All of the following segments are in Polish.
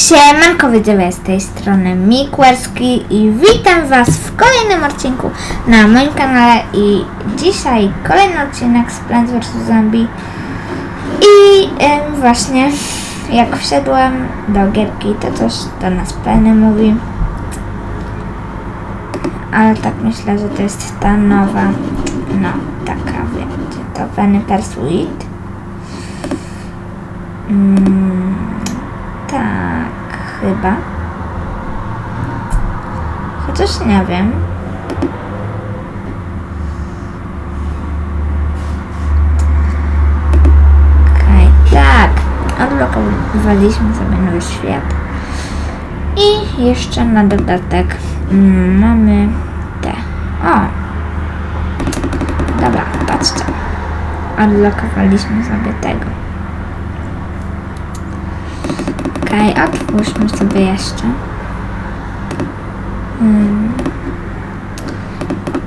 Siemanko widzowie, z tej strony Mikwerski i witam Was w kolejnym odcinku na moim kanale i dzisiaj kolejny odcinek z Plants vs Zombie. I em, właśnie jak wszedłem do gierki to coś do nas Penny mówi. Ale tak myślę, że to jest ta nowa no taka wiecie to Penny Persuade mm, chyba. Chociaż nie wiem. Okej, tak. Odblokowaliśmy sobie nowy świat. I jeszcze na dodatek mm, mamy te. O! Dobra, patrzcie. Odblokowaliśmy sobie tego. Okej, otwórzmy sobie jeszcze. Hmm.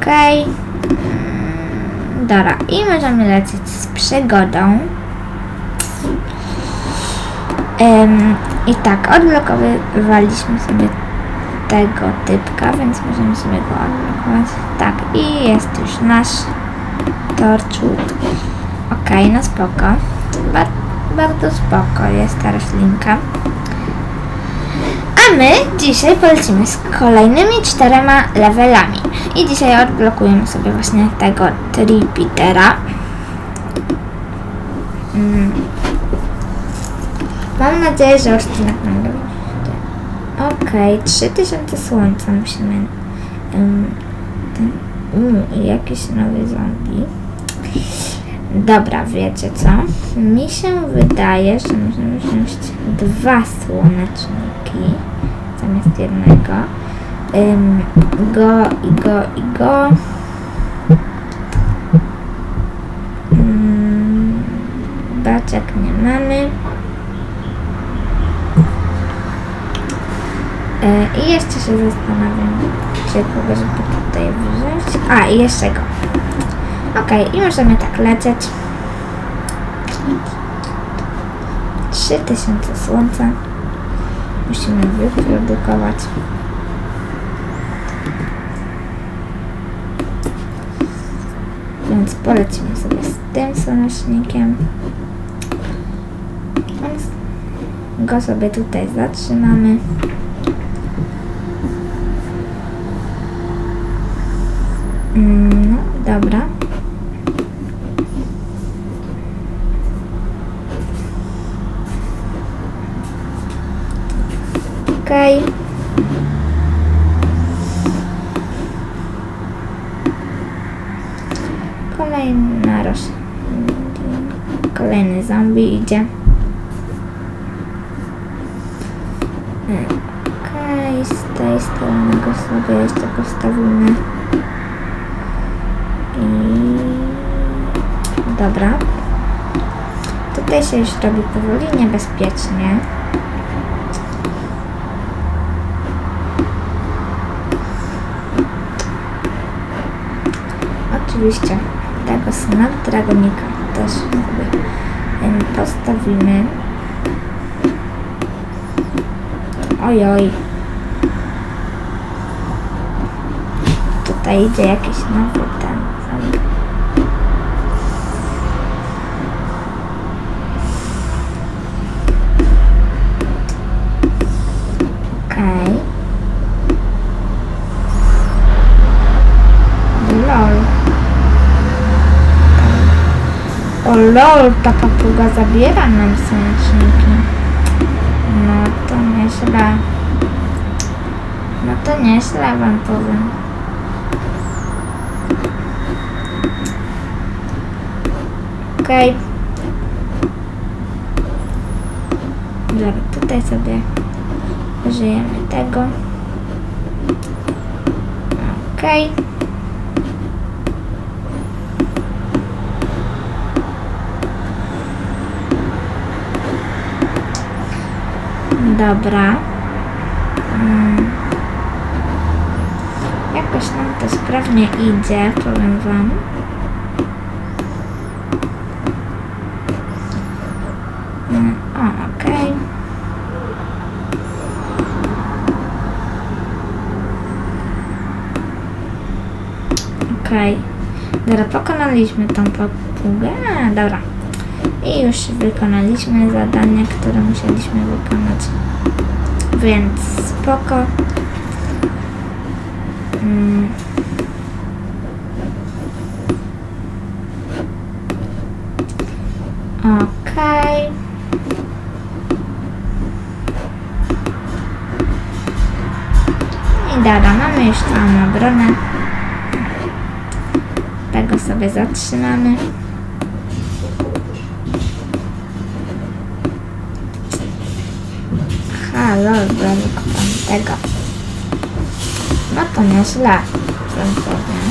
Okej. Mm, Dobra, i możemy lecieć z przygodą. Em, I tak, odblokowywaliśmy sobie tego typka, więc możemy sobie go odblokować. Tak, i jest już nasz torczut. Okej, no spoko. Ba bardzo spoko jest ta roślinka. A my dzisiaj polecimy z kolejnymi czterema levelami. I dzisiaj odblokujemy sobie właśnie tego Tripitera. Mm. Mam nadzieję, że odcinek nam. Okej, 3000 słońca musimy... Um, ten, um, jakiś nowy zombie. Dobra, wiecie co? Mi się wydaje, że możemy wziąć dwa słoneczniki zamiast jednego. Ym, go i go i go. Ym, baczek nie mamy. E, I jeszcze się zastanawiam, czy kogo żeby tutaj wziąć. A, i jeszcze go. Okej, i możemy tak lecieć. 3000 słońca musimy wyprodukować. Więc polecimy sobie z tym słonecznikiem. Więc Go sobie tutaj zatrzymamy. Mm, No, dobra. Okej. Kolejna roślina. Kolejny zombie idzie. Okej, z tej strony go sobie jeszcze postawimy. I... Dobra. Tutaj się już robi powoli niebezpiecznie. Oczywiście tego Snapdragonika też sobie postawimy. Ojoj. Tutaj idzie jakiś nowy ten. Okej. Lol. O lol, ta papuga zabiera nam słoneczniki. No to nieźle. No to nieźle wam powiem. Okej. Dobra, tutaj sobie użyjemy tego. Okej. dobra. Mm. Jakoś nam to sprawnie idzie, powiem wam. Mm, o, okej. Okay. Okej. Okay. Dobra, pokonaliśmy tą papugę. A, dobra. I już wykonaliśmy zadanie, które musieliśmy wykonać. Więc spoko. Mm. Okej. I dobra, mamy już całą obronę. Tego sobie zatrzymamy. Halo, tam tego. No to nieźle, co powiem.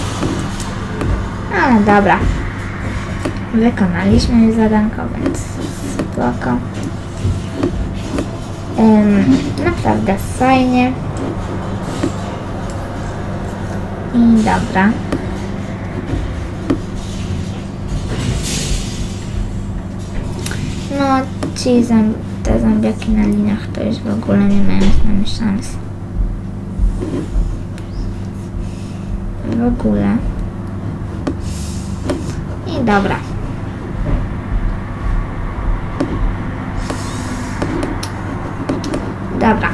Ale dobra. Wykonaliśmy już zadanko, więc spoko. Naprawdę fajnie. I dobra. No, ci zom- te zombiaki na liniach to już w ogóle nie mają z nami szans. W ogóle. I dobra. Dobra.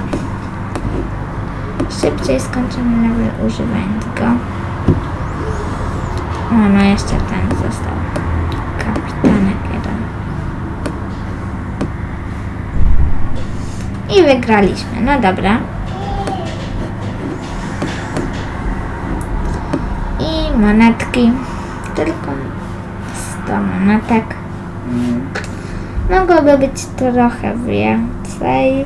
Szybciej skończymy level używając go. O, no jeszcze ten został. Kapitanek jeden. I wygraliśmy. No dobra. I monetki. Tylko 100 monetek. Mogłoby być trochę więcej.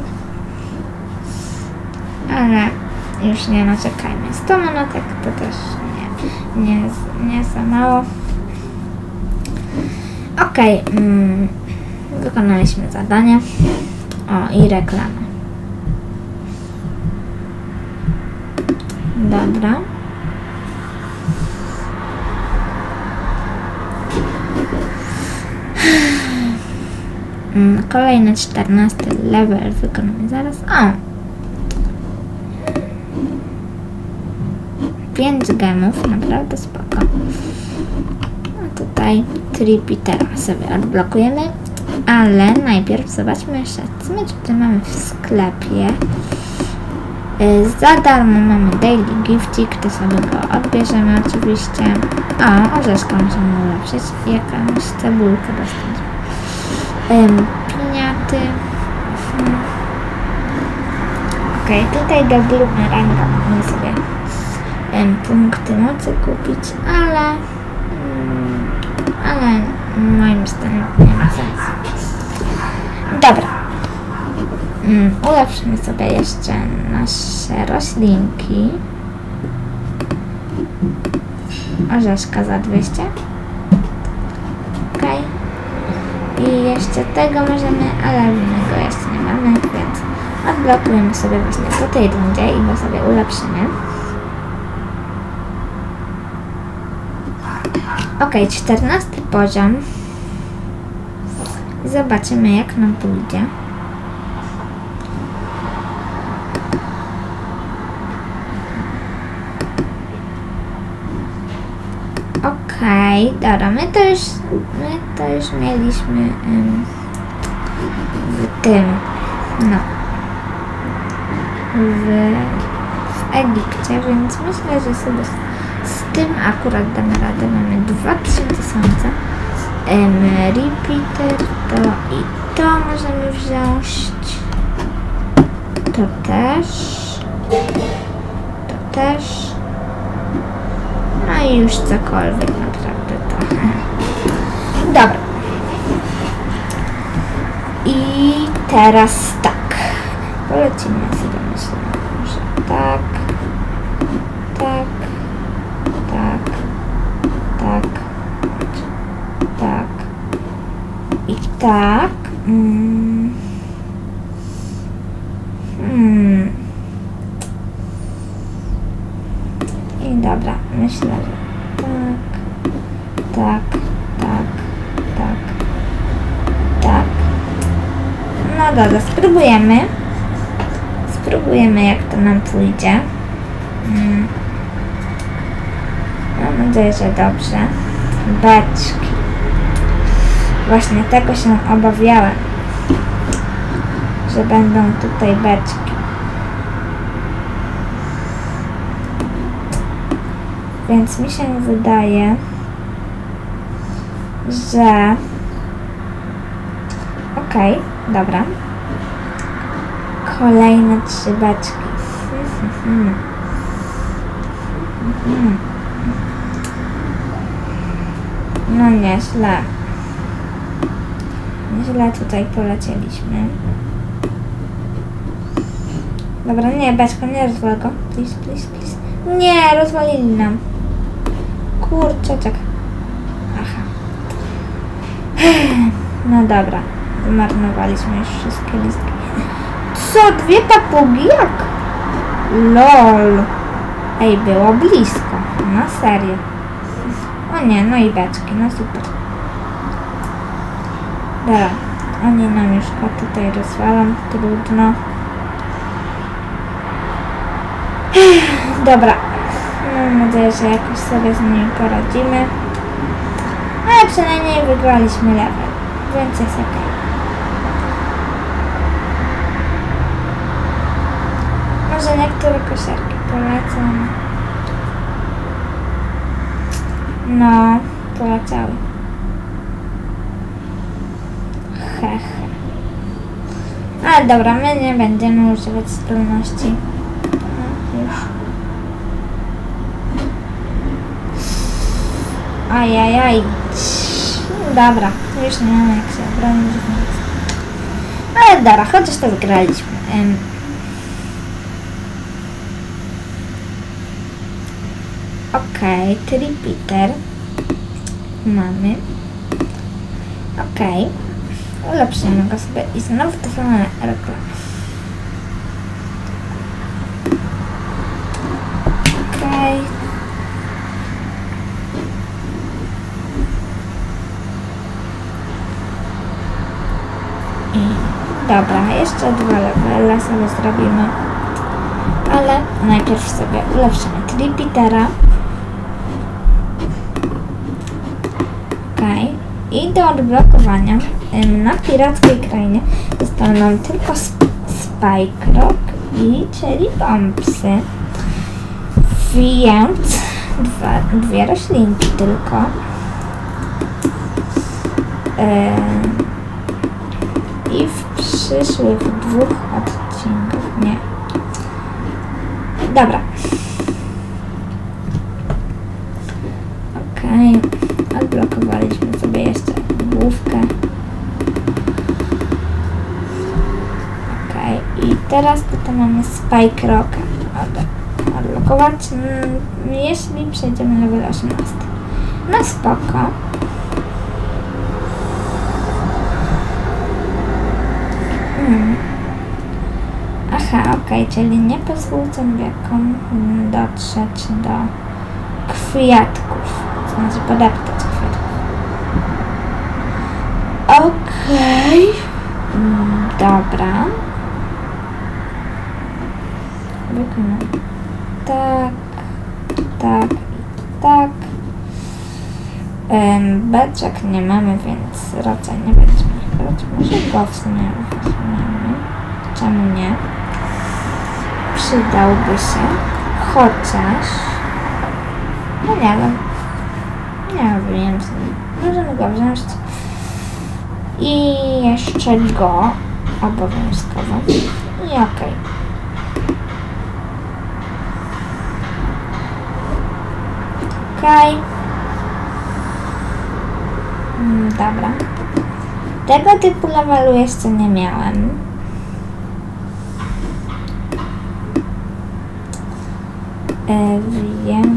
Ale już nie naczekajmy. 100 monetek to też nie, nie, nie za mało. Okej. mm, wykonaliśmy zadanie. O, i reklamę. Dobra. Mm, Kolejny 14 level wykonamy zaraz. O! 5 gemów, naprawdę spoko. A tutaj Tripitera sobie odblokujemy. Ale najpierw zobaczmy jeszcze, co my tutaj mamy w sklepie. Y, Za darmo mamy Daily Giftik, to sobie go odbierzemy oczywiście. O, orzeszka możemy ulepszyć. Jakąś cebulkę dostać. Ym, piniaty. Mhm. Okej, tutaj do Bloomeranga mamy sobie ym, punkty mocy kupić, ale mm, ale moim zdaniem nie ma sensu. Dobra. Mm, ulepszymy sobie jeszcze nasze roślinki. Orzeszka za 200. Okej. I jeszcze tego możemy, ale innego jeszcze nie mamy, więc odblokujemy sobie właśnie po tej rundzie i go sobie ulepszymy. Okej, 14 poziom. Zobaczymy jak nam pójdzie. Okej, dobra, my to już, my to już mieliśmy em, w tym, no, w, w Egipcie, więc myślę, że sobie tym akurat damy radę. Mamy 2000 słońca. Em, repeater to i to możemy wziąć. To też. To też. No i już cokolwiek naprawdę to. Dobra. I teraz tak. Polecimy sobie myślę, że tak. Tak. Tak. Tak. Tak. I tak. Mm. Hmm. I dobra, myślę, że tak, tak, tak, tak, tak. No dobra, spróbujemy. Spróbujemy, jak to nam pójdzie. Mm. Mam nadzieję, że dobrze. Beczki. Właśnie tego się obawiałem. Że będą tutaj beczki. Więc mi się wydaje, że... Okej, dobra. Kolejne trzy beczki. No nieźle. Źle tutaj polecieliśmy. Dobra, nie, beczko, nie rozwal go. Please, please, please. Nie, rozwalili nam. Kurczę, czek. Aha. No dobra. Zmarnowaliśmy już wszystkie listki. Co? Dwie papugi? Jak? LOL. Ej, było blisko. Na serio. O nie, no i beczki, no super. Dobra, oni już go tutaj rozwalą, trudno. Dobra, mam nadzieję, że jakoś sobie z nimi poradzimy. Ale przynajmniej wygraliśmy level, więc jest ok. Może niektóre kosiarki polecą. No, poleciały. Hehe. Ale dobra, my nie będziemy używać zdolności. No. Ajajaj. Dobra, już nie wiem jak się bronić. Więc... Ale dobra, chociaż to wygraliśmy. Em. Okej, okay, Peter. Mamy. Okej. Ulepszymy go sobie i znowu te same reklamy. Okej. I dobra, jeszcze dwa levele sobie zrobimy. Ale najpierw sobie ulepszymy Tripitera. Okej. I do odblokowania na pirackiej krainie zostały nam tylko sp Spike Rock i Cherry Bombsy. Więc dwa, dwie roślinki tylko. Em, I w przyszłych dwóch odcinkach. Nie. Dobra. Okej. Odblokowaliśmy sobie jeszcze główkę. Okej. I teraz tutaj mamy Spike Rocka. Od- Odblokować, mm, jeśli przejdziemy level 18. No spoko. Hmm. Aha, okej, czyli nie pozwól zombiakom mm, dotrzeć do kwiatków. Znaczy podeptać kwiatków. Okej. Mm, dobra. Wykonam. Tak, tak, i tak. Um, beczek nie mamy, więc raczej nie będziemy brać. Może go w sumie weźmiemy. Czemu nie? Przydałby się. Chociaż... No nie wiem. Nie wiem. Możemy go wziąć. I jeszcze go obowiązkowo. I okej. Okej. Mm, Dobra. Tego typu levelu jeszcze nie miałem. E, więc...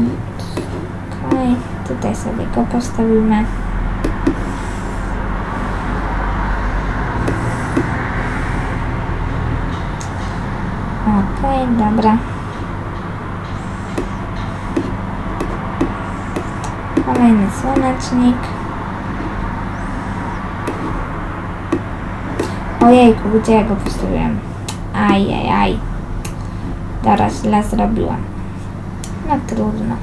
Okej, tutaj sobie go postawimy. Okej, dobra. Kolejny słonecznik. Ojejku, gdzie ja go postawiłem? Ajajaj. Teraz źle zrobiłam. No trudno.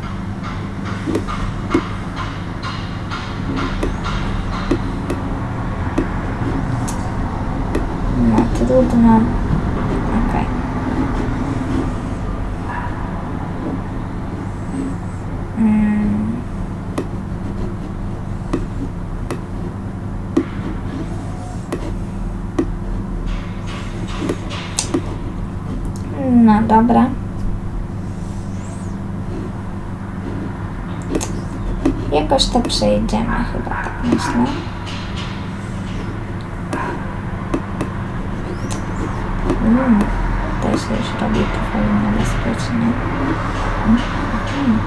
No trudno. Okej. Mm. No dobra. Jakoś to przejdziemy chyba, tak myślę. Mm, to się już robi powoli niebezpiecznie. Mhm.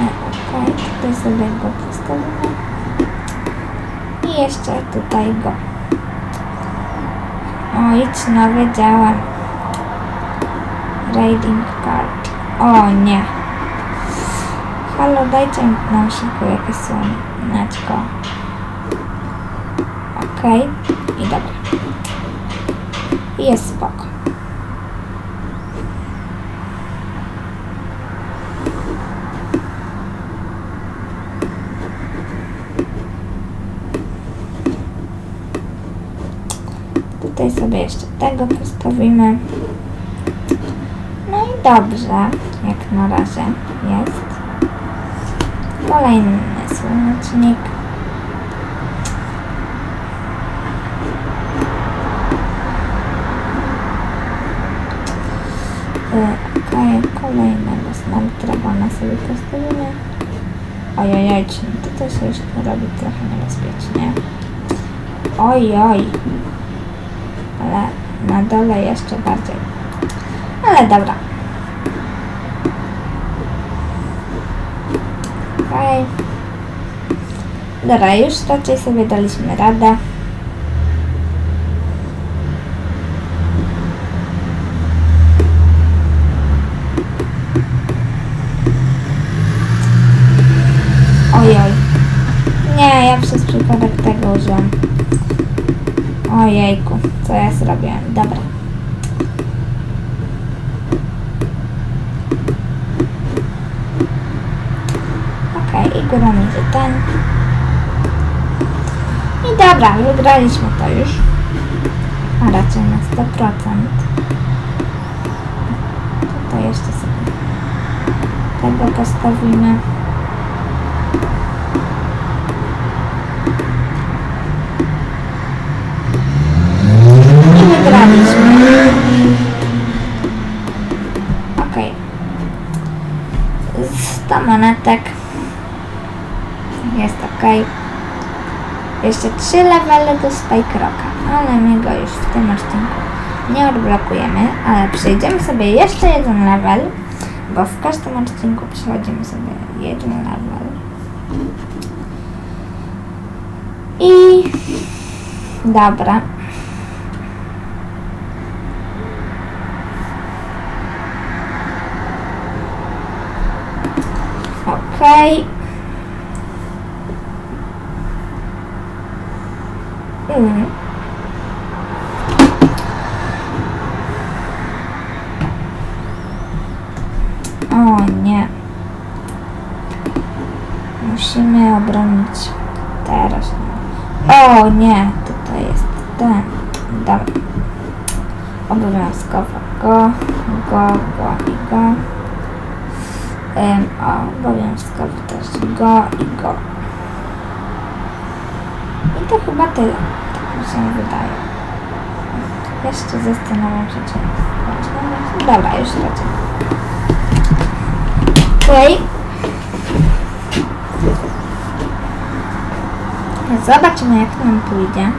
E, Okej, tutaj sobie go postawimy. I jeszcze tutaj go. O, idź no, wiedziałem. Raiding card. O nie. Halo, dajcie nam szybko jakieś słoneczko. Okej. I dobra. I Jest spoko. Tutaj sobie jeszcze tego postawimy. No i dobrze, jak na razie jest. Kolejny słonecznik. Okej, kolejnego Smart Dragona sobie postawimy. Ojojoj, tutaj się już robi trochę niebezpiecznie. Ojoj. Ale na dole jeszcze bardziej. Ale dobra. Okej. Dobra, już raczej sobie daliśmy radę. Ojejku, co ja zrobiłem? Dobra. Okej, i górą idzie ten. I dobra, wygraliśmy to już. A raczej na 100%. Tutaj jeszcze sobie tego postawimy. I wygraliśmy. Okej. 100 monetek. Jest ok. Jeszcze 3 levele do Spike Rocka, ale my go już w tym odcinku nie odblokujemy, ale przejdziemy sobie jeszcze jeden level, bo w każdym odcinku przechodzimy sobie jeden level. I dobra. Okej. Mm. O nie. Musimy obronić teraz. O nie, tutaj jest ten. Dobra. Obowiązkowo go, go, go i go. Ym, o, obowiązkowo też go i go. I to chyba tyle. Tak mi się wydaje. Jeszcze zastanawiam się, czy... Dobra, już raczej. Okej. Zobaczymy, jak nam pójdzie.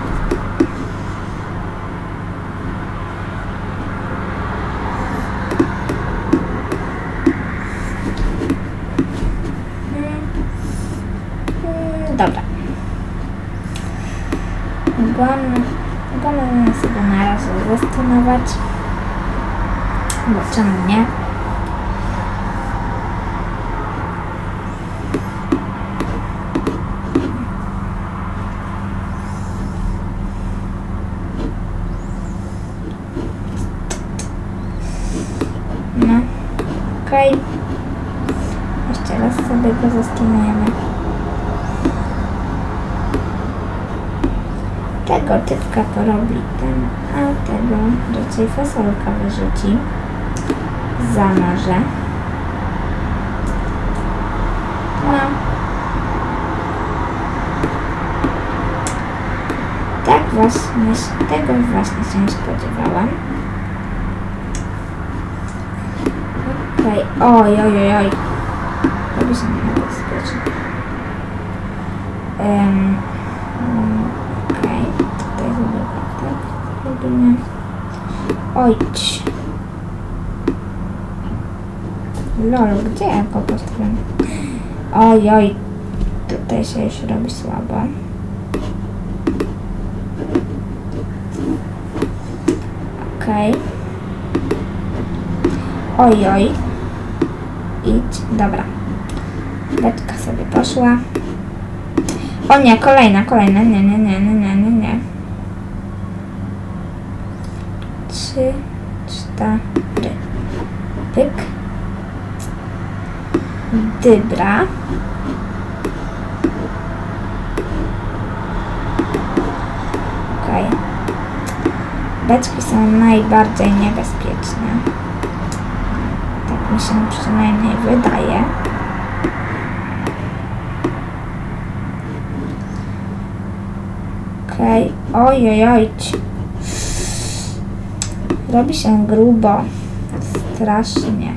Gon, możemy sobie na razie zastanować. Bo czemu nie? No, okej. Okay. Jeszcze raz sobie go. Tego typka porobi ten, a tego raczej fasolka wyrzuci za morze. No. Tak właśnie, tego właśnie się nie spodziewałam. Okej, oj, oj, oj, oj. Robi się niebezpiecznie. Um, Okej, tutaj zrobię tak. Robimy. Oj, ć. Lol, gdzie ja go postawiam? Oj, oj, tutaj się już robi słabo. Okej. Oj, oj. Idź, dobra. Beczka sobie poszła. O nie, kolejna, kolejna. Nie, nie, nie, nie. Trzy, cztery. Pyk. Dybra. Okej. Beczki są najbardziej niebezpieczne. Tak mi się przynajmniej wydaje. Okej. Oj, oj, oj. Robi się grubo. Strasznie.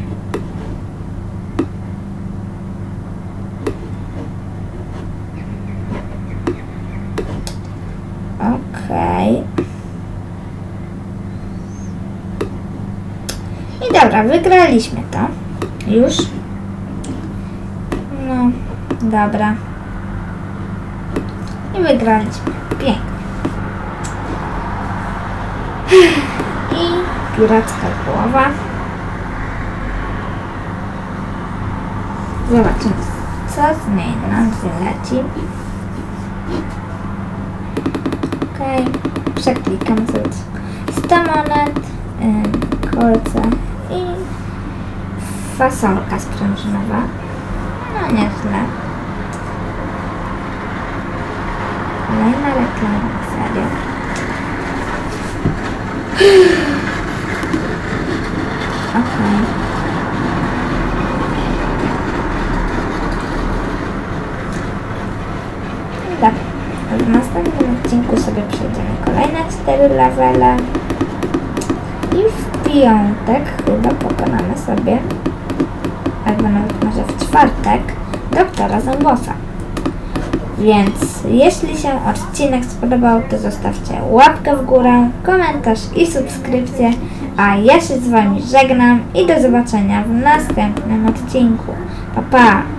Okej. I dobra, wygraliśmy to. Już. No, dobra. I wygraliśmy. Pięknie. Piracka głowa. Zobaczymy, co z niej nam wyleci. Okej, przeklikam sobie 100 monet, ym, kolce i fasolka sprężynowa. No nieźle. Kolejna reklama, serio. Okej. Tak. W następnym odcinku sobie przejdziemy kolejne I w piątek chyba pokonamy sobie, albo nawet może w czwartek, doktora Zębosa. Więc jeśli się odcinek spodobał, to zostawcie łapkę w górę, komentarz i subskrypcję, a ja się z Wami żegnam i do zobaczenia w następnym odcinku. Pa pa!